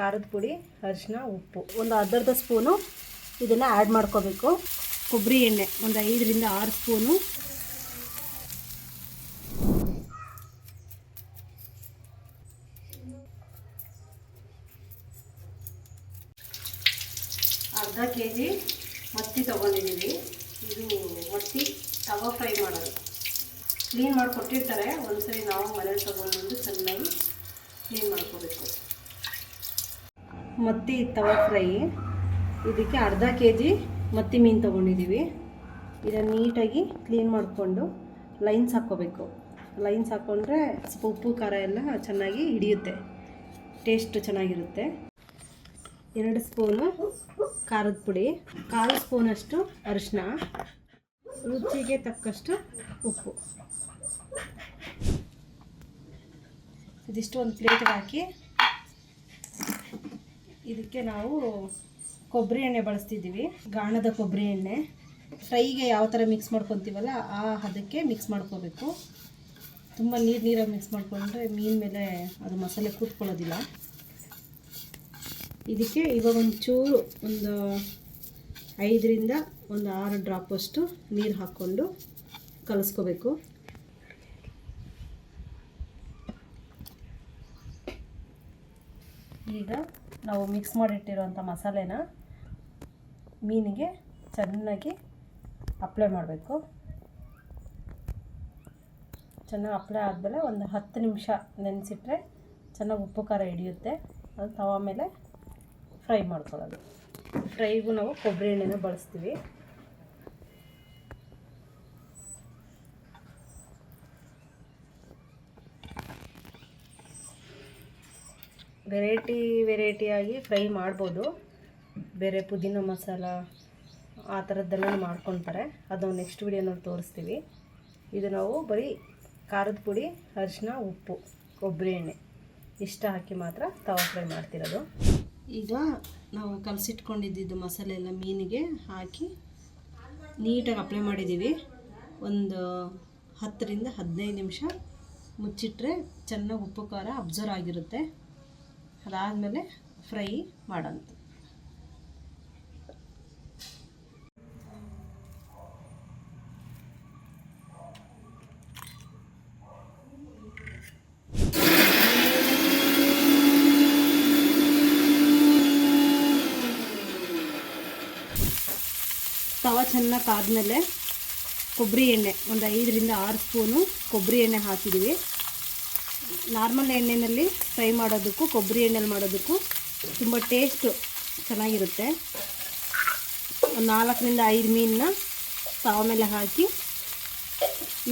ಖಾರದ ಪುಡಿ ಅರಿಶಿನ ಉಪ್ಪು. ಒಂದು ಅರ್ಧರ್ಧ ಸ್ಪೂನು ಇದನ್ನು ಆ್ಯಡ್ ಮಾಡ್ಕೋಬೇಕು. ಕೊಬ್ಬರಿ ಎಣ್ಣೆ, ಒಂದು ಐದರಿಂದ ಆರು ಸ್ಪೂನು. ಅರ್ಧ ಕೆ ಜಿ ಮತ್ತಿ ತೊಗೊಂಡಿದ್ದೀವಿ. ಇದು ಮತ್ತಿ ತವ ಫ್ರೈ ಮಾಡೋದು. ಕ್ಲೀನ್ ಮಾಡಿಕೊಟ್ಟಿರ್ತಾರೆ. ಒಂದ್ಸರಿ ನಾವು ಮನೇಲಿ ತೊಗೊಂಡು ಚೆನ್ನಾಗಿ ಕ್ಲೀನ್ ಮಾಡ್ಕೋಬೇಕು. ಮತ್ತಿ ತವಾ ಫ್ರೈ. ಇದಕ್ಕೆ ಅರ್ಧ ಕೆ ಜಿ ಮತ್ತಿ ಮೀನು ತೊಗೊಂಡಿದ್ದೀವಿ ಇದನ್ನು ನೀಟಾಗಿ ಕ್ಲೀನ್ ಮಾಡಿಕೊಂಡು ಲೈನ್ಸ್ ಹಾಕ್ಕೋಬೇಕು. ಲೈನ್ಸ್ ಹಾಕ್ಕೊಂಡ್ರೆ ಸ್ವಲ್ಪ ಉಪ್ಪು, ಖಾರ ಎಲ್ಲ ಚೆನ್ನಾಗಿ ಹಿಡಿಯುತ್ತೆ. ಟೇಸ್ಟ್ ಚೆನ್ನಾಗಿರುತ್ತೆ. ಎರಡು ಸ್ಪೂನು ಖಾರದ ಪುಡಿ, ಕಾಲು ಸ್ಪೂನಷ್ಟು ಅರಿಶಿನ ರುಚಿಗೆ ತಕ್ಕಷ್ಟು ಉಪ್ಪು. ಇದಿಷ್ಟು ಒಂದು ಪ್ಲೇಟ್ಗೆ ಹಾಕಿ ಇದಕ್ಕೆ ನಾವು ಕೊಬ್ಬರಿ ಎಣ್ಣೆ ಬಳಸ್ತಿದ್ದೀವಿ. ಗಾಣದ ಕೊಬ್ಬರಿ ಎಣ್ಣೆ. ಫ್ರೈಗೆ ಯಾವ ಥರ ಮಿಕ್ಸ್ ಮಾಡ್ಕೊತೀವಲ್ಲ ಆ ಅದಕ್ಕೆ ಮಿಕ್ಸ್ ಮಾಡ್ಕೋಬೇಕು. ತುಂಬ ನೀರು ನೀರಾಗಿ ಮಿಕ್ಸ್ ಮಾಡಿಕೊಂಡ್ರೆ ಮೀನು ಮೇಲೆ ಅದು ಮಸಾಲೆ ಕೂತ್ಕೊಳ್ಳೋದಿಲ್ಲ. ಇದಕ್ಕೆ ಇವಾಗ ಒಂಚೂರು ಒಂದು ಐದರಿಂದ ಒಂದು ಆರು ಡ್ರಾಪಷ್ಟು ನೀರು ಹಾಕ್ಕೊಂಡು ಕಲಿಸ್ಕೋಬೇಕು. ಈಗ ನಾವು ಮಿಕ್ಸ್ ಮಾಡಿಟ್ಟಿರುವಂಥ ಮಸಾಲೆನ ಮೀನಿಗೆ ಚೆನ್ನಾಗಿ ಅಪ್ಲೈ ಮಾಡಬೇಕು. ಚೆನ್ನಾಗಿ ಅಪ್ಲೈ ಆದಮೇಲೆ ಒಂದು ಹತ್ತು ನಿಮಿಷ ನೆನೆಸಿಟ್ರೆ ಚೆನ್ನಾಗಿ ಉಪ್ಪು ಖಾರ ಹಿಡಿಯುತ್ತೆ. ಅದು ತವ ಮೇಲೆ ಫ್ರೈ ಮಾಡ್ಕೊಳ್ಳೋದು. ಫ್ರೈಗೂ ನಾವು ಕೊಬ್ಬರಿ ಎಣ್ಣೆನ ಬಳಸ್ತೀವಿ. ವೆರೈಟಿ ವೆರೈಟಿಯಾಗಿ ಫ್ರೈ ಮಾಡ್ಬೋದು. ಬೇರೆ ಪುದೀನ ಮಸಾಲ ಆ ಥರದ್ದೆಲ್ಲ ಮಾಡ್ಕೊತಾರೆ ಅದು ನೆಕ್ಸ್ಟ್ ವಿಡಿಯೋನಲ್ಲಿ ತೋರಿಸ್ತೀವಿ. ಇದು ನಾವು ಬರೀ ಖಾರದ ಪುಡಿ, ಅರಿಶಿನ, ಉಪ್ಪು, ಕೊಬ್ಬರಿ ಎಣ್ಣೆ. ಇಷ್ಟ ಹಾಕಿ ಮಾತ್ರ ತವಾ ಫ್ರೈ ಮಾಡ್ತಿರೋದು. ಈಗ ನಾವು ಕಲಸಿಟ್ಕೊಂಡಿದ್ದು ಮಸಾಲೆ ಎಲ್ಲ ಮೀನಿಗೆ ಹಾಕಿ ನೀಟಾಗಿ ಅಪ್ಲೈ ಮಾಡಿದ್ದೀವಿ. ಒಂದು ಹತ್ತರಿಂದ ಹದಿನೈದು ನಿಮಿಷ ಮುಚ್ಚಿಟ್ರೆ ಚೆನ್ನಾಗಿ ಉಪ್ಪು ಖಾರ ಅಬ್ಸರ್ವ್ ಆಗಿರುತ್ತೆ. ಅದಾದಮೇಲೆ ಫ್ರೈ ಮಾಡೋಂಥ ತವ ಚೆನ್ನಾಗಿ ಕಾದ್ಮೇಲೆ ಕೊಬ್ಬರಿ ಎಣ್ಣೆ, ಒಂದು ಐದರಿಂದ ಆರು ಸ್ಪೂನು ಕೊಬ್ಬರಿ ಎಣ್ಣೆ ಹಾಕಿದ್ದೀವಿ ನಾರ್ಮಲ್ ಎಣ್ಣೆಯಲ್ಲಿ ಫ್ರೈ ಮಾಡೋದಕ್ಕೂ, ಕೊಬ್ಬರಿ ಎಣ್ಣೆಲಿ ಮಾಡೋದಕ್ಕೂ ತುಂಬ ಟೇಸ್ಟು ಚೆನ್ನಾಗಿರುತ್ತೆ. ಒಂದು ನಾಲ್ಕರಿಂದ ಐದು ಮೀನನ್ನ ತಾವ ಮೇಲೆ ಹಾಕಿ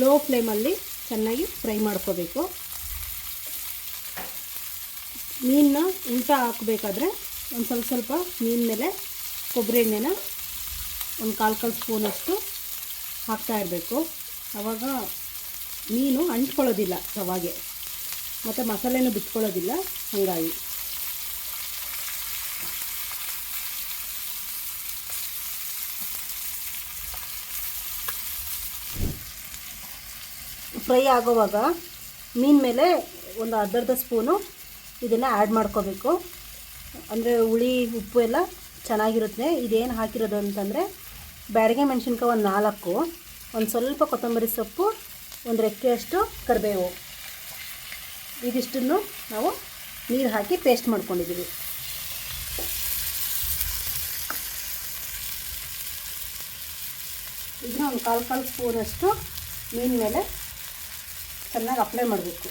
ಲೋ ಫ್ಲೇಮಲ್ಲಿ ಚೆನ್ನಾಗಿ ಫ್ರೈ ಮಾಡ್ಕೋಬೇಕು. ಮೀನನ್ನ ಉಲ್ಟಾ ಹಾಕಬೇಕಾದ್ರೆ ಒಂದು ಸ್ವಲ್ಪ ಸ್ವಲ್ಪ ಮೀನ ಮೇಲೆ ಕೊಬ್ಬರಿ ಎಣ್ಣೆನ ಒಂದು ಕಾಲು ಕಾಲು ಸ್ಪೂನಷ್ಟು ಹಾಕ್ತಾ ಇರಬೇಕು. ಆವಾಗ ಮೀನು ಅಂಟ್ಕೊಳ್ಳೋದಿಲ್ಲ ತವಾಗೆ ಮತ್ತು ಮಸಾಲೆನೂ ಬಿಟ್ಕೊಳ್ಳೋದಿಲ್ಲ. ಹಂಗಾಗಿ. ಫ್ರೈ ಆಗೋವಾಗ ಮೀನು ಮೇಲೆ ಒಂದು ಅರ್ಧರ್ಧ ಸ್ಪೂನು ಇದನ್ನು ಆ್ಯಡ್ ಮಾಡ್ಕೋಬೇಕು. ಅಂದರೆ ಹುಳಿ, ಉಪ್ಪು ಎಲ್ಲ ಚೆನ್ನಾಗಿರುತ್ತೆ. ಇದೇನು ಹಾಕಿರೋದು ಅಂತಂದರೆ ಬ್ಯಾಡಗೆ ಮೆಣಸಿನ್ಕಾಯಿ ಒಂದು ನಾಲ್ಕು, ಒಂದು ಸ್ವಲ್ಪ ಕೊತ್ತಂಬರಿ ಸೊಪ್ಪು, ಒಂದು ರೆಕ್ಕೆಯಷ್ಟು ಕರಿಬೇವು. ಇದಿಷ್ಟನ್ನು ನಾವು ನೀರು ಹಾಕಿ ಪೇಸ್ಟ್ ಮಾಡ್ಕೊಂಡಿದ್ದೀವಿ. ಇದನ್ನ ಒಂದು ಕಾಲು ಕಾಲು ಸ್ಪೂನಷ್ಟು ಮೀನ ಮೇಲೆ ಚೆನ್ನಾಗಿ ಅಪ್ಲೈ ಮಾಡಬೇಕು.